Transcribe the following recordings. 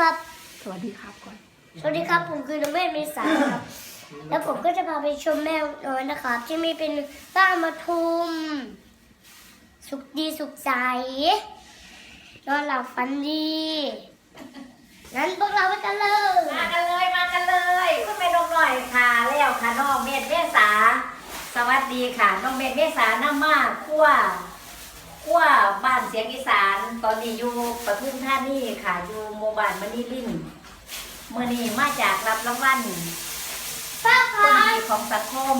ครับ สวัสดีครับก่อน สวัสดีครับ ผมคือน้องเมฆเมษาครับ แล้วผมก็จะพาไปชมแมวน้อยนะครับ ที่มีเป็นบ้านมาทุม สุขดีสุขใจนอนหลับฝันดีงั้นพวกเราไปกันเลยมากันเลยมากันเลยคุณแม่นกหน่อยค่ะแล้วค่ะน้องเมธเมษา สวัสดีค่ะ น้องเมธเมษาน้ำมากขั้วขั้วบ้านเสียงอีสาน ตอนนี้อยู่ปทุมธานีค่ะ อยู่โมบานมณีลินเมื่อนี้มาจากรับรางวัลป้าคครันบดีของสังคม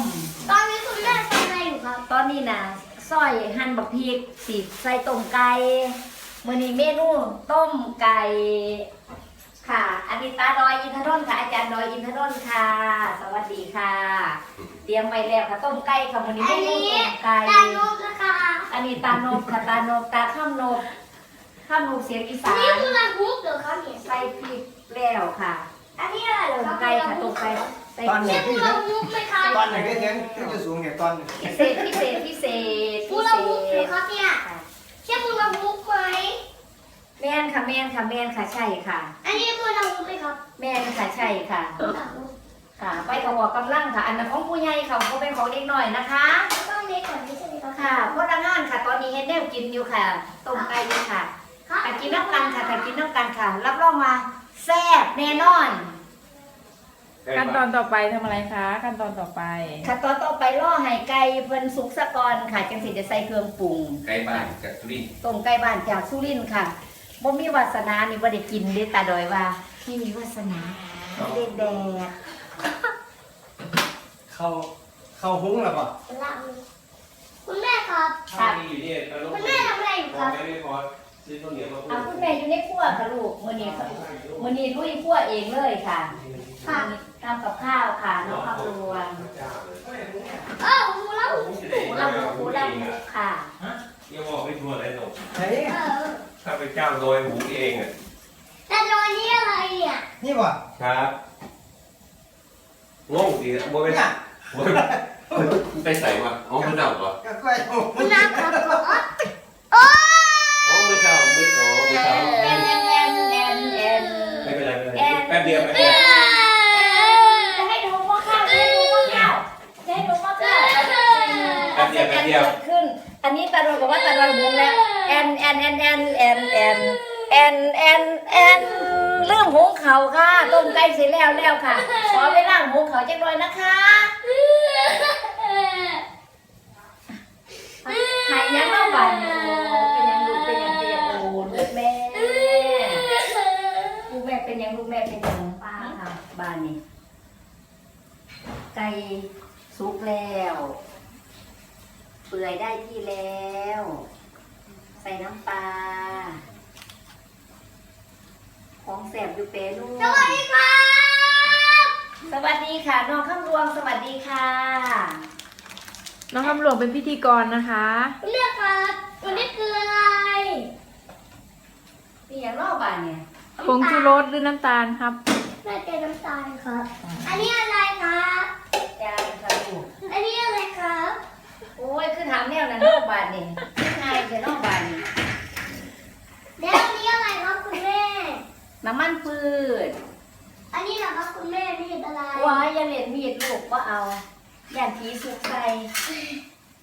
ตอนนี้คุณแม่ทำอะไรอยู่ครับตอนนี้นะซอยหั่นบักพริกสีใส่ต้มไก่มื่อนี้เมนูต้มไก่ค่ะอันนี้ตาดอยอินทนนท์ค่ะอาจารย์ดอยอินทนนท์ค่ะ สวัสดีค่ะเตรียมไว้แล้วค่ะต้มไก่ค่ะมื่อนี้อัเมนนูนี้ต้มไก่ ตานุกนะคะอันนี้ตาโนบค่ะตาโนบตาข้ามโนบ ข้ามโนบเสียงอีอันสานี้นคือลาบุกเหรอครับเนี่ยใส่พริกแล้วค่ะอันนี้อะไรเหรอต้มครับไก่ค่ะต้มไก่ใส่ตอนไหนพริกใช่ปูลาบุกไหมครับตอนไหนก็เสียงที่จะสูงเนี่ยตอนพิเศษพิเศษพิเศษปูพิลาเศบุกเหรอษครับเนี่ยค่ะใช่ปูลาบุกไหมแม่นค่ะแม่นค่ะแม่นค่ะใช่ค่ะ อันนี้ปูลาบุกไหมครับแม่นค่ะใช่ค่ะปูลาบุกค่ะไปถวออกกำลังค่ะ อันนั้นของผู้ใหญ่ค่ะก็เป็นของเด็กหน่อยนะคะต้องเล็กกว่านี้ใช่ไหมครับค่ะพนักงานค่ะ ตอนนี้เฮ็ดแนวกินอยู่ค่ะต้มไก่อยู่ค่ะครับ ถ้ากินน้ำกันค่ะถ้ากินน้ำกันค่ะ รับรองว่าแซ่บแน่นอน ขั้นตอนต่อไปทำอะไรคะ ขั้นตอนต่อไปค่ะตอนต่อไปล่อไห้ไก่เพิ่นสุกสะก่อนค่ะจังสิจะใส่เครื่องปรุงไกลบ้านจากสุรินทร์ต้มไก่บ้านจากสุรินทร์ค่ะบ่มีวาสนานี่บ่ได้กินเด้ตาดอยว่าไม่มีวาสนาไม่ได้แดกเข้าเข้าหุ้งแล้วป่ะลาบุกคุณแม่ครับ ครับอยู่นี่แล้วคุณแม่ทำอะไรอยู่พคอรับไม่ไม่พอ ซื้อข้าวเหนียวมาพูอะดคุณแม่อยู่ในครัวค่ะลูกมื้อนี้ค่ะมื้อนี้ลุยครัวเองเลยค่ะค่ะทำกับข้าวค่ะน้องคำรวงเออหูแล้วหูละหมูหูละหมูค่ะอย่าบอกไม่ทัวร์เลยหนูไหนเออข้าพเจ้าโดยหมูเองอะแต่โดนนี่อะไรเนี่ยนี่ป่ะครับงงดีนะโมเป็นเนี่ยโมไปใส่มาอ๋อมือเจ้าเหรอ ก็กล้วยหุ้งคุณน้าครับ อนแอนแอนแอนแอนแอนแอนแอนเริ่มหุงเขาค่ะ ต้มไก่เสร็จแล้วแล้วค่ะ ขอไปล่างหุงเขาจ้าหน่อยนะคะหายยังเอาบันปยังลูเป็นยังเป็นโอ้ลูกแม่ลูแม่เป็นยังลูกแม่เป็นยังป้าค่ะบ้านนี้ไก่สุกแล้ว เปื่อยได้ที่แล้ว ใส่น้ำปลา ของแสบอยู่เปรูสวัสดีครับ สวัสดีค่ะ น้องข้ามรวงสวัสดีค่ะ น้องคำหลวงเป็นพิธีกรนะคะคุณแม่ครับวันนี้คืออะไรนี่อย่างรอบบ้านเนี่ยผงชูรสหรือน้ำตาลครับ แม่เจอน้ำตาลครับ อันนี้อะไรครับ จานค่ะลูกอันนี้อะไรครับ โอ้ย คือถามแนวนั้นรอบบ้านนี่คือไง จะรอบบ้านนี่แล้วอันนี้อะไรครับคุณแม่ น้ำมันพืชอันนี้เหรอครับคุณแม่นี่อะไรว้ายอย่าเล่นมีดลูกว่าเอาย่านผีสุกใส่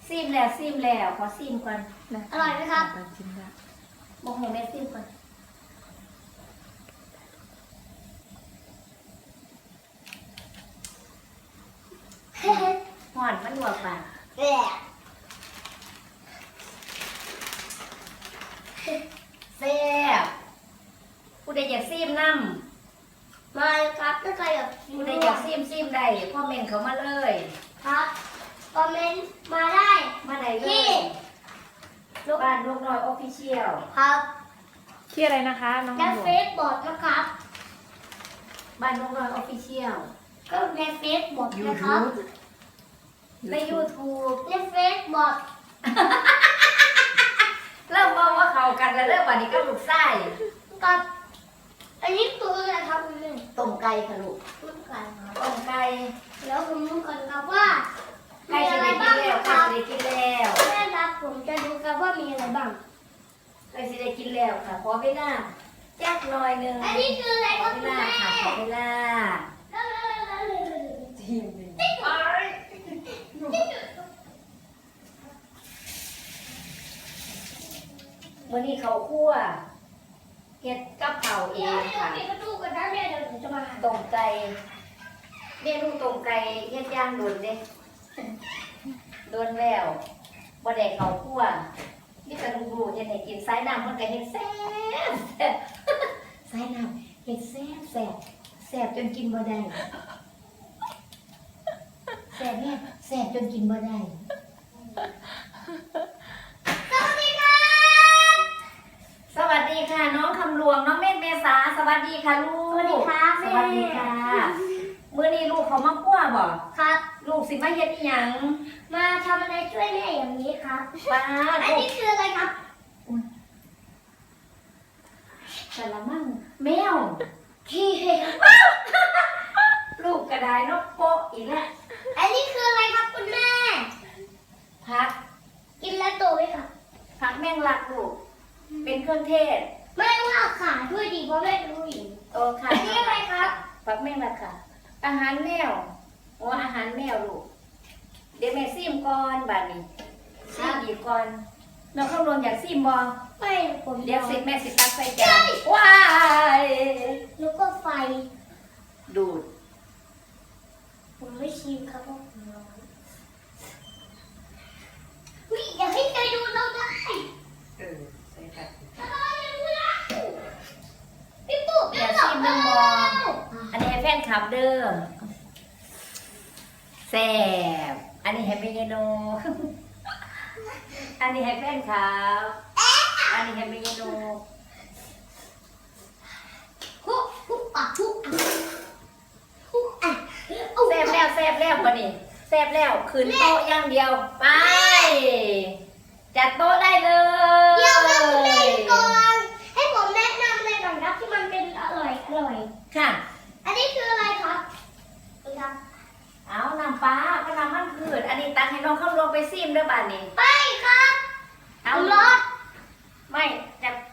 ซิมแล้วซิมแล้วขอซิมก่อนอร่อยไหมครับชิมได้โมโหแม่ซิมก่อนเฮ้ยหอนมันหัวปาก แหละแซ่บผู้ใดอยากซิมน้ำมาครับถ้าใครอยากกินผู้ใดอยากซิมซิมได้พ่อเมนเขามาเลย ครับคอมเมนต์มาได้มาไหนเลที่ยลูกบ้านลูกน้อยออฟฟิเชียลครับชื่ออะไรนะคะน้องและคำหลวเฟงซบอร์ดนะครับ บ้านลูกน้อยออฟฟิเชียลก็ในเฟซบอร์ดนะครับใน YouTube ในเฟซบอร์ด เริ่มมองว่าเขา กันแล้วเริ่มวันนี้ก็ลูกไส้กับอันนี้ตัวอะไรครับคุณแม่ต้มไก่ค่ะลูกต้นไก่ครับต้มไก่แล้วผมรู้ก่อนครับว่าไก่มีจะอะไรได้กิบ้านงแล้วนะคไก่รับจะได้กินแล้วแม่ครับผมจะดูครับว่ามีอะไรบ้างไก่จะได้กินแล้วค่ะขอเวลาแจ๊กหน่อยหนึ่งอันนี้คืออะไรขคอรับเวคุณลาแม่ค่ะขอเวลามื่ มื่อนี้เขาคั่วเฮ็ดกับเผาวเองค่ะปิดประตูกันนะแม่เดี๋ยวหนูจะมาต้มไก่เมนูต้มไก่เฮ็ดย่างโดนเด้โดนแล้วบ่ได้เขาคั่วนี่ก็รู้ๆเฮ็ดให้กินสายน้ำมันก็เฮ็ดแซ่บแซ่บสายน้ำเฮ็ดแซ่บแซ่บแซ่บจนกินบ่ได้แซ่บเนี่ยแซ่บจนกินบ่ได้ วัสดีค่ะ น้องคำหลวงน้องเมฆเมษาสวัสดีค่ะลูกสวัสดีครับสวัสดีค่ะมื้อนี้ลูกเขามาคั่วบ่ครับ ลูกสิมาเฮ็ดอีหยังมาทำอะไรช่วยแม่อย่างนี้ครับ ป้าอันลูกนี้คืออะไรครับแต่ละมั่งแมวขี้เหวลูกกระไดนกโปะอีกแล้วอันนี้คืออะไรครับคุณแม่ พักกินแล้วโตไหมครับพักแมงลักลูก เป็นเครื่องเทศไม่ว่าขาด้วยดีเพราะแม่เป็นผู้หญิงโตค่ะอันนี้อะไรครับพักแมงลักค่ะ อาหารแมวโอ้อาหารแมวลูก เดี๋ยวแม่ซิมก่อนบัดนี้ซิมอีกก่อนน้องข้าวรวมอยากซิมบ่ไม่ผมเดี๋ยวสิแม่สิตักใส่จานว้ายแล้วก็ไฟ ดูด ผมไม่ชิมครับเพราะผมร้อนวิอย่าให้ใครดูเราได้ เออใส่กัน พี่ปุ๊บ อย่าชิมน้ำบออันนี้ให้แฟนคลับเด้อแซ่บอันนี้ให้เมยโนอันนี้ให้แฟนคลับอันนี้ให้เมยโนฮุบฮุบอะฮุบอะฮุบอะแซ่บแล้วแซ่บแล้วปะนี่แซ่บแล้วคืนโต๊ะอย่างเดียวไปจัดโต๊ะได้เลยเดี๋ยวม่คุณแม่ก่อน ร่